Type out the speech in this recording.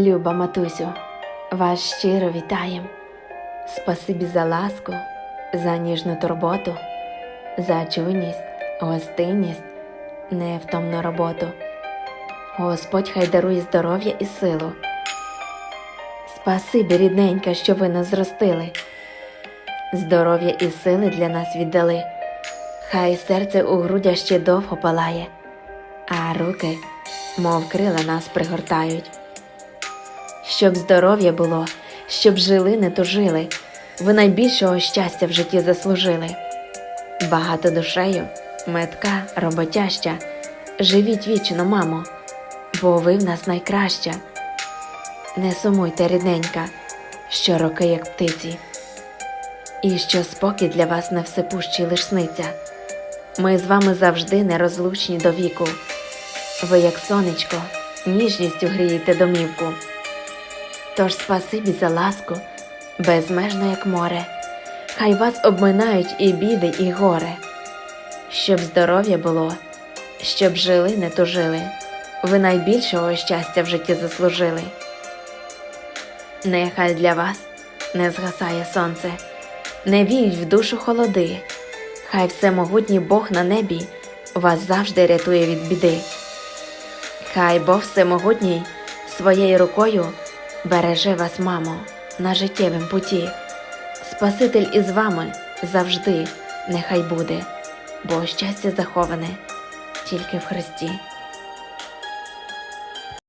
Люба матусю, вас щиро вітаєм. Спасибі за ласку, за ніжну турботу, за чуйність, гостинність, невтомну роботу. Господь хай дарує здоров'я і силу. Спасибі, рідненька, що ви нас зростили. Здоров'я і сили для нас віддали. Хай серце у грудях ще довго палає, а руки, мов крила нас пригортають. Щоб здоров'я було, щоб жили, не тужили, ви найбільшого щастя в житті заслужили. Багато душею, метка, роботяща, живіть вічно, мамо, бо ви в нас найкраща. Не сумуйте, рідненька, що роки, як птиці, і що спокій для вас не всепущий лиш сниться. Ми з вами завжди нерозлучні до віку. Ви, як сонечко, ніжністю грієте домівку. Тож спасибі за ласку, безмежно, як море, хай вас обминають і біди, і горе, щоб здоров'я було, щоб жили, не тужили, ви найбільшого щастя в житті заслужили. Нехай для вас не згасає сонце, не віють в душу холоди, хай всемогутній Бог на небі вас завжди рятує від біди. Хай Бог всемогутній своєю рукою береже вас, мамо, на життєвім путі. Спаситель із вами завжди нехай буде, бо щастя заховане тільки в Христі.